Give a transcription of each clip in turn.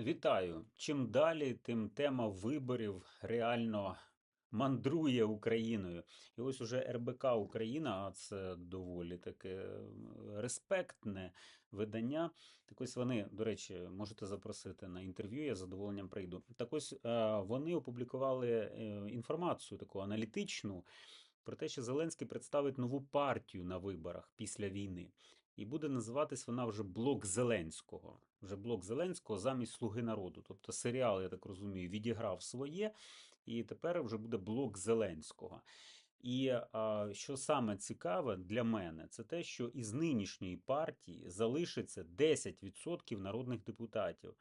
Вітаю! Чим далі, тим тема виборів реально мандрує Україною. І ось уже РБК Україна, а це доволі таке е, респектне видання. Так ось вони, до речі, можете запросити на інтерв'ю, я з задоволенням прийду. Так ось е, вони опублікували е, інформацію таку аналітичну про те, що Зеленський представить нову партію на виборах після війни. І буде називатись вона вже Блок Зеленського. Вже блок Зеленського замість Слуги народу. Тобто серіал, я так розумію, відіграв своє, і тепер вже буде блок Зеленського. І що саме цікаве для мене, це те, що із нинішньої партії залишиться 10% народних депутатів.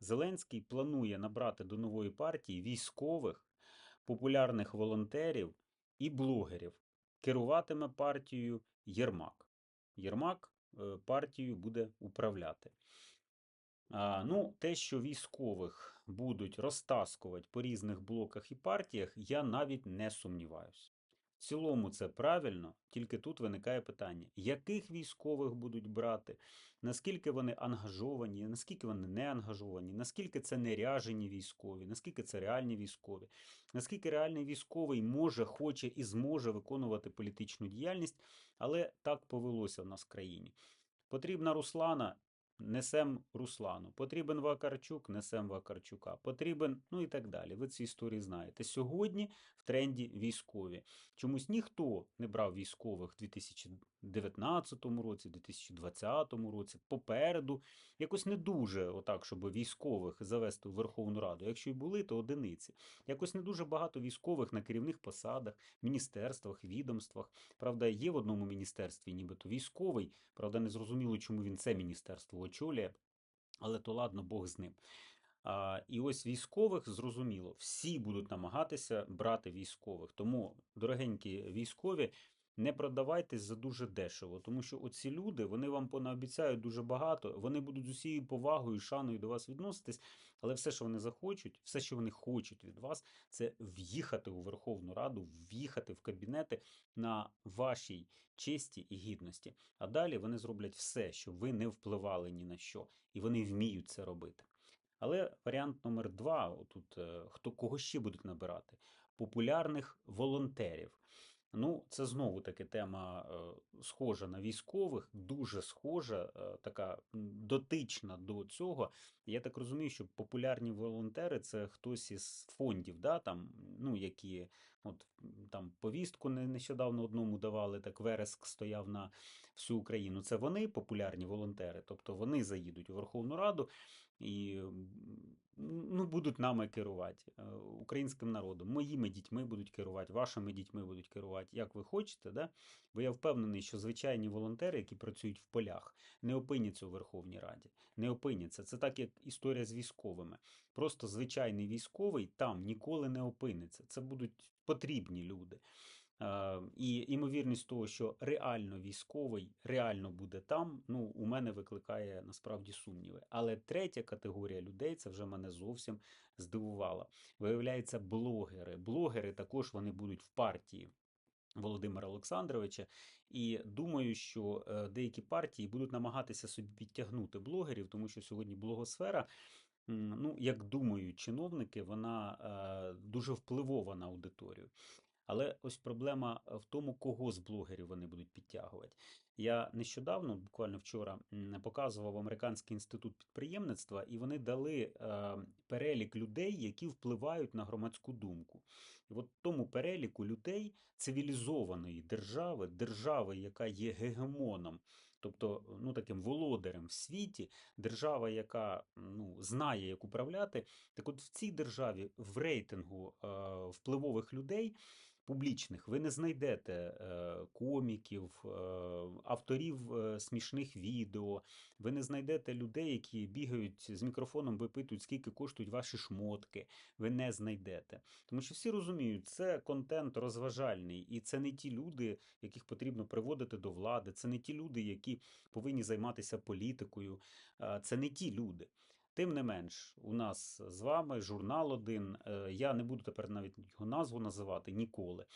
Зеленський планує набрати до нової партії військових, популярних волонтерів і блогерів. Керуватиме партією Єрмак. Єрмак партією буде управляти. Ну, те, що військових будуть розтаскувати по різних блоках і партіях, я навіть не сумніваюся. Цілому це правильно, тільки тут виникає питання, яких військових будуть брати, наскільки вони ангажовані, наскільки вони не ангажовані, наскільки це неряжені військові, наскільки це реальні військові, наскільки реальний військовий може, хоче і зможе виконувати політичну діяльність, але так повелося в нас в країні. Потрібна Руслана, несем Руслану. Потрібен Вакарчук, несем Вакарчука. Потрібен, ну і так далі. Ви ці історії знаєте. Сьогодні в тренді військові. Чомусь ніхто не брав військових у 2019 році, 2020 році, попереду. Якось не дуже, отак, щоб військових завести в Верховну Раду. Якщо й були, то одиниці. Якось не дуже багато військових на керівних посадах, міністерствах, відомствах. Правда, є в одному міністерстві, нібито військовий. Правда, не зрозуміло, чому він це міністерство очолює, але то ладно, Бог з ним. А, І ось військових зрозуміло, всі будуть намагатися брати військових. Тому, дорогенькі військові, не продавайтесь за дуже дешево, тому що оці люди вони вам понаобіцяють дуже багато, вони будуть з усією повагою і шаною до вас відноситись, але все, що вони захочуть, все, що вони хочуть від вас, це в'їхати у Верховну Раду, в'їхати в кабінети на вашій честі і гідності. А далі вони зроблять все, щоб ви не впливали ні на що, і вони вміють це робити. Але варіант номер два: тут е, хто кого ще будуть набирати? Популярних волонтерів. Ну, це знову таки тема е, схожа на військових, дуже схожа, е, така дотична до цього. Я так розумію, що популярні волонтери це хтось із фондів, да, там, ну, які от там повістку нещодавно одному давали, так Вереск стояв на всю Україну. Це вони популярні волонтери, тобто вони заїдуть у Верховну Раду і ну, будуть нами керувати, е, українським народом, моїми дітьми будуть керувати, вашими дітьми будуть керувати, як ви хочете. Да? Бо я впевнений, що звичайні волонтери, які працюють в полях, не опиняться у Верховній Раді, не опиняться. Це так, як історія з військовими. Просто звичайний військовий там ніколи не опиниться. Це будуть потрібні люди. І імовірність того, що реально військовий реально буде там, ну у мене викликає насправді сумніви. Але третя категорія людей це вже мене зовсім здивувала. Виявляється, блогери. Блогери також вони будуть в партії. Володимира Олександровича, і думаю, що е, деякі партії будуть намагатися собі підтягнути блогерів, тому що сьогодні блогосфера, ну як думають чиновники, вона е, дуже впливова на аудиторію. Але ось проблема в тому, кого з блогерів вони будуть підтягувати. Я нещодавно, буквально вчора, показував Американський інститут підприємництва, і вони дали е, перелік людей, які впливають на громадську думку. І от тому переліку людей цивілізованої держави, держави, яка є гегемоном. Тобто, ну таким володарем в світі, держава, яка ну, знає, як управляти, так от в цій державі в рейтингу е, впливових людей публічних ви не знайдете е, коміків, е, авторів е, смішних відео, ви не знайдете людей, які бігають з мікрофоном, випитують, скільки коштують ваші шмотки. Ви не знайдете. Тому що всі розуміють, це контент розважальний, і це не ті люди, яких потрібно приводити до влади, це не ті люди, які повинні займатися політикою, це не ті люди. Тим не менш, у нас з вами журнал один. Е, я не буду тепер навіть його назву називати ніколи.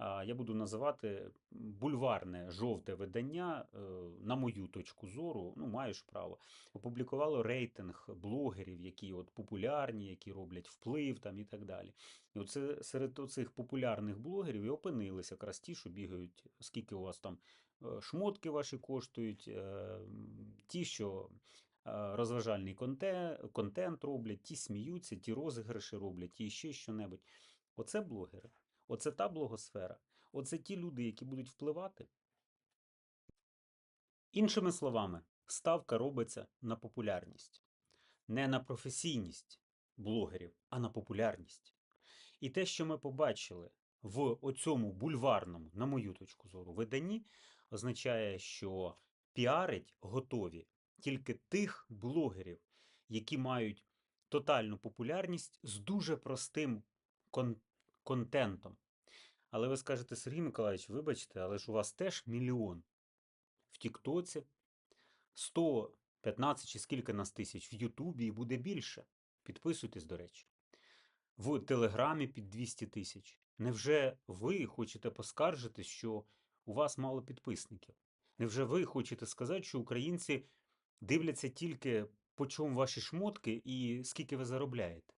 я буду називати бульварне жовте видання, е, на мою точку зору, ну маєш право, опублікувало рейтинг блогерів, які от популярні, які роблять вплив там і так далі. І оце серед цих популярних блогерів і опинилися якраз ті, що бігають, скільки у вас там е, шмотки ваші коштують, ті, що розважальний контент, контент роблять, ті сміються, ті розіграші роблять, ті ще що-небудь. Оце блогери. Оце та блогосфера. Оце ті люди, які будуть впливати. Іншими словами, ставка робиться на популярність. Не на професійність блогерів, а на популярність. І те, що ми побачили в оцьому бульварному, на мою точку зору, виданні, означає, що піарить готові тільки тих блогерів, які мають тотальну популярність з дуже простим кон- контентом. Але ви скажете, Сергій Миколаївич, вибачте, але ж у вас теж мільйон в Тіктоці, 115 чи скільки нас тисяч в Ютубі і буде більше. Підписуйтесь, до речі. В Телеграмі під 200 тисяч. Невже ви хочете поскаржитись, що у вас мало підписників? Невже ви хочете сказати, що українці дивляться тільки по чому ваші шмотки і скільки ви заробляєте?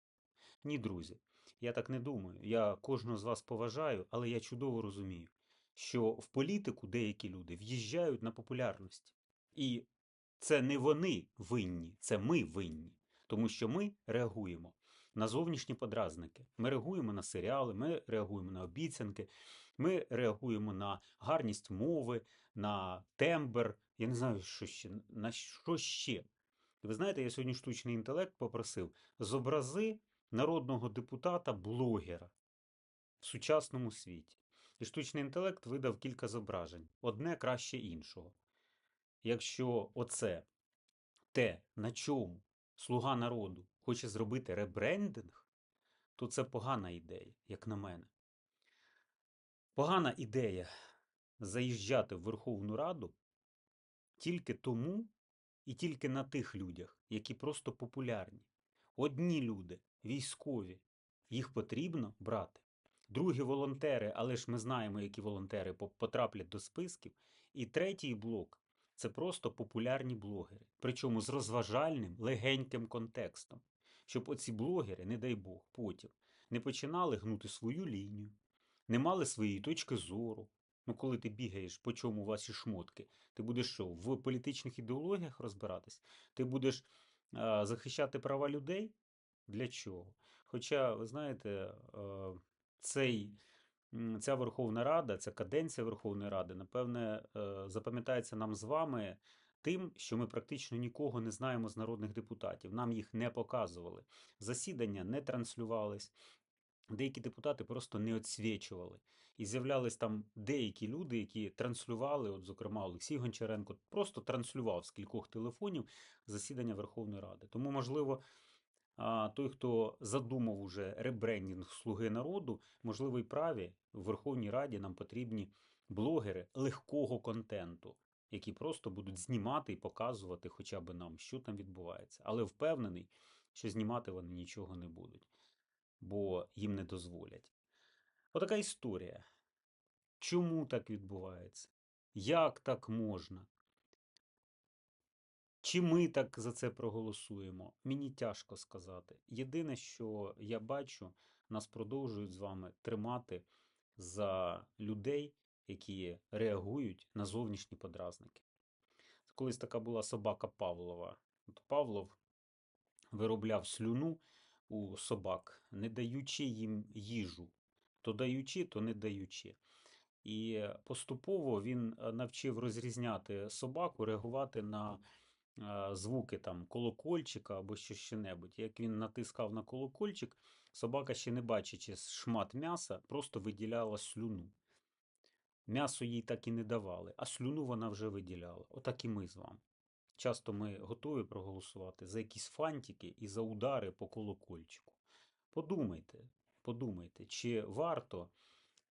Ні, друзі, я так не думаю. Я кожного з вас поважаю, але я чудово розумію, що в політику деякі люди в'їжджають на популярності. І це не вони винні, це ми винні. Тому що ми реагуємо на зовнішні подразники. Ми реагуємо на серіали, ми реагуємо на обіцянки, ми реагуємо на гарність мови, на тембр. Я не знаю, що ще, на що ще. Ви знаєте, я сьогодні штучний інтелект попросив зобрази народного депутата-блогера в сучасному світі. І штучний інтелект видав кілька зображень, одне краще іншого. Якщо оце те, на чому слуга народу хоче зробити ребрендинг, то це погана ідея, як на мене. Погана ідея заїжджати в Верховну Раду тільки тому і тільки на тих людях, які просто популярні. Одні люди, військові, їх потрібно брати. Другі волонтери, але ж ми знаємо, які волонтери потраплять до списків. І третій блок це просто популярні блогери, причому з розважальним легеньким контекстом, щоб оці блогери, не дай Бог, потім не починали гнути свою лінію, не мали своєї точки зору. Ну, коли ти бігаєш, по чому ваші шмотки, ти будеш що, в політичних ідеологіях розбиратись? Ти будеш а, захищати права людей? Для чого? Хоча, ви знаєте, е, цей, ця Верховна Рада, ця каденція Верховної Ради, напевне, е, запам'ятається нам з вами тим, що ми практично нікого не знаємо з народних депутатів. Нам їх не показували. Засідання не транслювались. Деякі депутати просто не відсвічували. І з'являлись там деякі люди, які транслювали, от, зокрема, Олексій Гончаренко, просто транслював з кількох телефонів засідання Верховної Ради. Тому, можливо, той, хто задумав уже ребрендінг Слуги народу, можливо, і праві в Верховній Раді нам потрібні блогери легкого контенту, які просто будуть знімати і показувати хоча б нам, що там відбувається. Але впевнений, що знімати вони нічого не будуть, бо їм не дозволять. Отака історія. Чому так відбувається? Як так можна? Чи ми так за це проголосуємо? Мені тяжко сказати. Єдине, що я бачу, нас продовжують з вами тримати за людей, які реагують на зовнішні подразники. Колись така була собака Павлова. От Павлов виробляв слюну у собак, не даючи їм їжу. То даючи, то не даючи. І поступово він е, навчив розрізняти собаку, реагувати на е, звуки там колокольчика або ще що-небудь. Як він натискав на колокольчик, собака, ще не бачачи шмат м'яса, просто виділяла слюну. М'ясо їй так і не давали, а слюну вона вже виділяла. Отак і ми з вами. Часто ми готові проголосувати за якісь фантики і за удари по колокольчику. Подумайте, подумайте, чи варто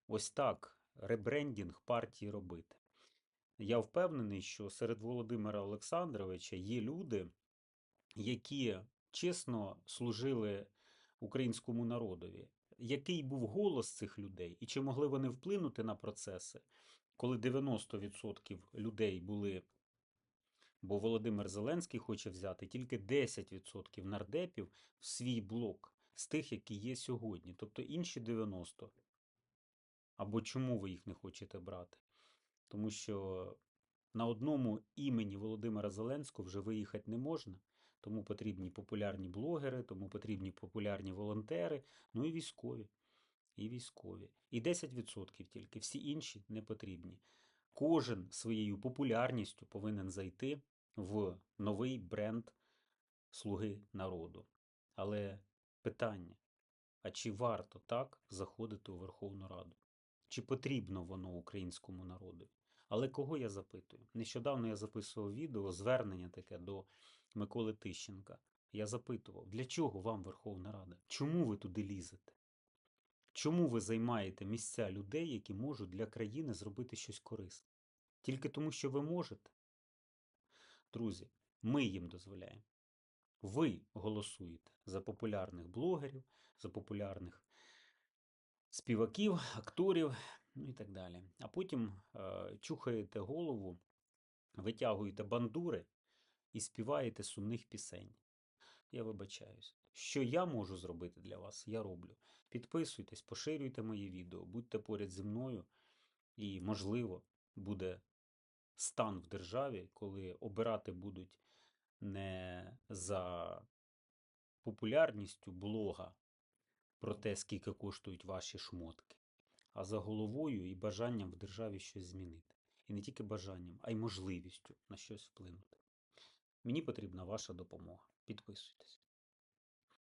ось так ребрендінг партії робити. Я впевнений, що серед Володимира Олександровича є люди, які чесно служили українському народові. який був голос цих людей, і чи могли вони вплинути на процеси, коли 90% людей були, бо Володимир Зеленський хоче взяти тільки 10% нардепів в свій блок з тих, які є сьогодні. Тобто інші 90. Або чому ви їх не хочете брати? Тому що на одному імені Володимира Зеленського вже виїхати не можна, тому потрібні популярні блогери, тому потрібні популярні волонтери, ну і військові. І військові. І 10% тільки, всі інші не потрібні. Кожен своєю популярністю повинен зайти в новий бренд Слуги народу. Але питання: а чи варто так заходити у Верховну Раду? Чи потрібно воно українському народу? Але кого я запитую? Нещодавно я записував відео, звернення таке до Миколи Тищенка. Я запитував, для чого вам Верховна Рада? Чому ви туди лізете? Чому ви займаєте місця людей, які можуть для країни зробити щось корисне? Тільки тому, що ви можете? Друзі, ми їм дозволяємо. Ви голосуєте за популярних блогерів, за популярних співаків, акторів, ну і так далі. А потім е, чухаєте голову, витягуєте бандури і співаєте сумних пісень. Я вибачаюсь. Що я можу зробити для вас, я роблю. Підписуйтесь, поширюйте мої відео, будьте поряд зі мною, і, можливо, буде стан в державі, коли обирати будуть не за популярністю блога про те, скільки коштують ваші шмотки, а за головою і бажанням в державі щось змінити. І не тільки бажанням, а й можливістю на щось вплинути. Мені потрібна ваша допомога. Підписуйтесь.